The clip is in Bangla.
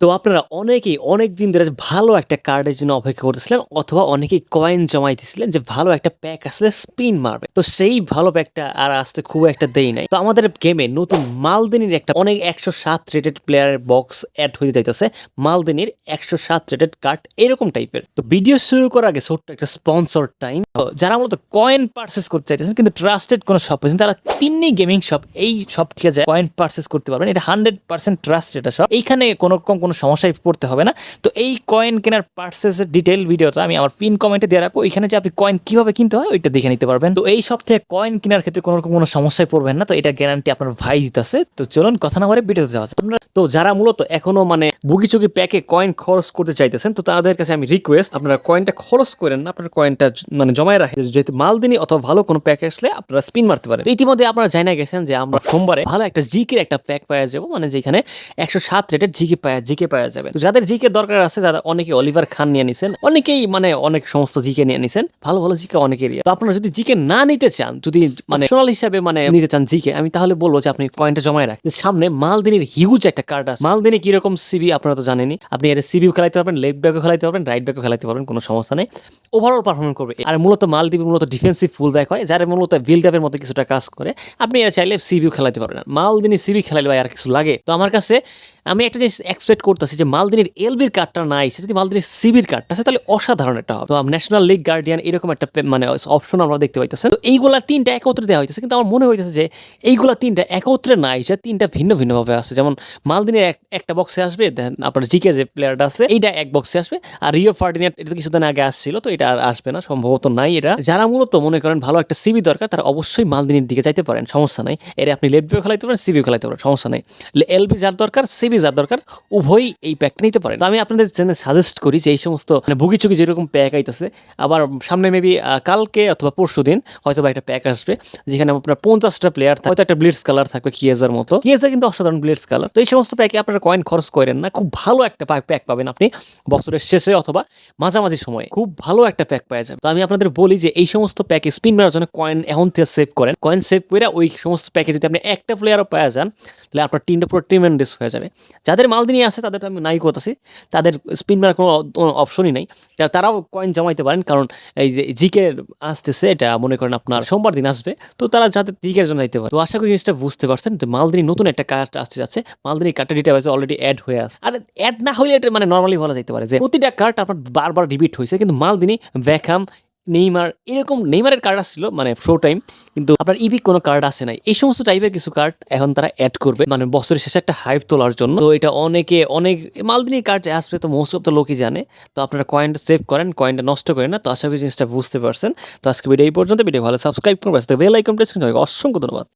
তো আপনারা অনেকেই অনেক দিন ধরে ভালো একটা কার্ডের জন্য অপেক্ষা করতেছিলেন অথবা অনেকেই কয়েন জমাইতেছিলেন যে ভালো একটা প্যাক আসলে স্পিন মারবে। তো সেই ভালো প্যাকটা আর আসতে খুব একটা দেরি নাই। তো আমাদের গেমে নতুন মালদিনীর একটা অনেক একশো সাত রেটেড প্লেয়ারের বক্স অ্যাড হয়ে যাইতেছে। মালদিনীর একশো সাত রেটেড কার্ড এরকম টাইপের তো ভিডিও শুরু করার আগে ছোট্ট একটা স্পন্সর টাইম যারা মূলত কয়েন পার্সেস করতে চাইতেছেন কিন্তু ট্রাস্টেড কোনো শপ আছে তারা তিন্নি গেমিং শপ এই শপ থেকে যায় কয়েন পার্সেস করতে পারবেন। এটা হান্ড্রেড পার্সেন্ট ট্রাস্ট এটা শপ এইখানে কোনো রকম কোনো সমস্যায় পড়তে হবে না। তো এই কয়েন কেনার পার্সেসের ডিটেল ভিডিওটা আমি আমার পিন কমেন্টে দিয়ে রাখব। এখানে যে আপনি কয়েন কীভাবে কিনতে হয়, ওইটা দেখে নিতে পারবেন। তো এই থেকে কয়েন কেনার ক্ষেত্রে কোনো রকম কোনো সমস্যায় পড়বেন না। তো এটা গ্যারান্টি আপনার ভাই দিতেছে। তো চলুন কথা না বলে ভিডিওতে যাওয়া তো যারা মূলত এখনও মানে বুকি চুকি প্যাকে কয়েন খরচ করতে চাইতেছেন, তো তাদের কাছে আমি রিকোয়েস্ট আপনারা কয়েনটা খরচ করেন না, আপনার কয়েনটা মানে জমায় রাখেন। যেহেতু মালদিনী অথবা ভালো কোনো প্যাক আসলে আপনারা স্পিন মারতে পারেন। ইতিমধ্যে আপনারা জানা গেছেন যে আমরা সোমবারে ভালো একটা জিকের একটা প্যাক পাওয়া যাব। মানে যেখানে একশো সাত রেটের জিকে পাওয়া জিকে পাওয়া যাবে। তো যাদের জিকে দরকার আছে, যারা অনেকে অলিভার খান নিয়ে নিছেন, অনেকেই মানে অনেক সমস্ত জিকে নিয়ে নিছেন, ভালো ভালো জিকে অনেকেরই। তো আপনারা যদি জিকে না নিতে চান, যদি মানে সোনাল হিসাবে মানে নিতে চান জিকে, আমি তাহলে বলব যে আপনি কয়েনটা জমায় রাখেন। সামনে মালদিনীর হিউজ একটা কার্ড আছে। মালদিনী কীরকম সিবি আপনারা তো জানেনই। আপনি এর সিবিও খেলাইতে পারবেন লেফট ব্যাকও খেলাইতে পারবেন রাইট ব্যাকও খেলাইতে পারবেন, কোনো সমস্যা নেই। ওভারঅল পারফরমেন্স করবে। আর মূলত মালদ্বীপ মূলত ডিফেন্সিভ ফুল ব্যাক হয়, যারা মূলত বিল্ড আপের মতো কিছুটা কাজ করে। আপনি এরা চাইলে সিবিও খেলাইতে পারবেন। মালদিনী সিবি খেলাইলে আর কিছু লাগে? তো আমার কাছে, আমি একটা জিনিস এক্সপেক্ট করতেছি যে মালদিনীর এলবির কার্ডটা নাই। সে যদি মালদিনীর সিবির কার্ডটা আছে তাহলে অসাধারণ একটা হবে। তো ন্যাশনাল লিগ গার্ডিয়ান এরকম একটা মানে অপশন আমরা দেখতে পাইতেছি। তো, এইগুলা তিনটা একত্রে দেওয়া হইতেছে। কিন্তু আমার মনে হইতেছে যে, এইগুলা তিনটা একত্রে নাই যে তিনটা ভিন্ন ভিন্নভাবে আসছে। যেমন, মালদিনের একটা বক্সে আসবে দেন আপনার জিকে যে প্লেয়ারটা আছে, এইটা এক বক্সে আসবে। আর রিও ফার্ডিনেট এটা কিছুদিন আগে আসছিল, তো এটা আর আসবে না, সম্ভবত নাই এটা। যারা মূলত মনে করেন ভালো একটা সিবি দরকার, তারা অবশ্যই মালদিনীর দিকে যাইতে পারেন, সমস্যা নাই। এর আপনি লেফট খেলাইতে পারেন সিবিও খেলাইতে পারেন, সমস্যা নাই। এলবি যার দরকার সিবি যার দরকার, উভয়ই এই প্যাকটা নিতে পারেন। আমি আপনাদের সাজেস্ট করি যে এই সমস্ত মানে বুকি চুকি যেরকম প্যাক আইতেছে, আবার সামনে মেবি কালকে অথবা পরশু দিন হয়তো বা একটা প্যাক আসবে, যেখানে আপনার পঞ্চাশটা প্লেয়ার থাকবে হয়তো একটা ব্লিডস কালার থাকবে কিয়েজার মতো। কিয়েজা কিন্তু অসাধারণ ব্লিডস কালার তো এই সমস্ত প্যাকে আপনারা কয়েন খরচ করেন না। খুব ভালো একটা প্যাক পাবেন আপনি। বছরের শেষে অথবা মাঝামাঝি সময়ে খুব ভালো একটা প্যাক পাওয়া যাবে। তো আমি আপনাদের বলি যে এই সমস্ত প্যাকে স্পিন মারার জন্য কয়েন এখন থেকে সেভ করেন। কয়েন সেভ করে ওই সমস্ত প্যাকে যদি আপনি একটা প্লেয়ারও পাওয়া যান, তাহলে আপনার টিমটা পুরো ট্রিমেন্ডেস হয়ে যাবে। যাদের মালদিনী আছে তাদের আমি নাই করতেছি। তাদের স্পিন মারার কোনো অপশনই নাই। তারাও কয়েন জমাইতে পারেন, কারণ এই যে জিকে আসতেছে, এটা মনে করেন আপনার সোমবার দিন আসবে, তো তারা যাতে জিকের জন্য যাইতে পারে। তো আশা করি জিনিসটা বুঝতে পারছেন যে মালদিনী নতুন একটা কার্ড আসতে যাচ্ছে। মালদিনী কার্ডটা ডিটেলস অলরেডি অ্যাড হয়ে আসে আর অ্যাড না হলে এটা মানে নর্মালি বলা যেতে পারে যে, প্রতিটা কার্ড আপনার বারবার রিপিট হয়েছে কিন্তু মালদিনী ব্যাখাম নেইমার, এরকম নেইমারের কার্ড আসছিল মানে ফ্রো টাইম কিন্তু আপনার ইবি কোনো কার্ড আসে নাই। এই সমস্ত টাইপের কিছু কার্ড এখন তারা অ্যাড করবে। মানে বছরের শেষে একটা হাইপ তোলার জন্য। তো এটা অনেকে, অনেক মালদিনী কার্ড আসবে তো মোস্ট অফ দ্য লোকই জানে। তো আপনারা কয়েনটা সেভ করেন কয়েনটা নষ্ট করেন না। তো আশা করি জিনিসটা বুঝতে পারছেন। তো আজকে ভিডিও এই পর্যন্ত। ভিডিও ভালো সাবস্ক্রাইব করবেন বেল আইকন প্রেস করতে হবে। অসংখ্য ধন্যবাদ।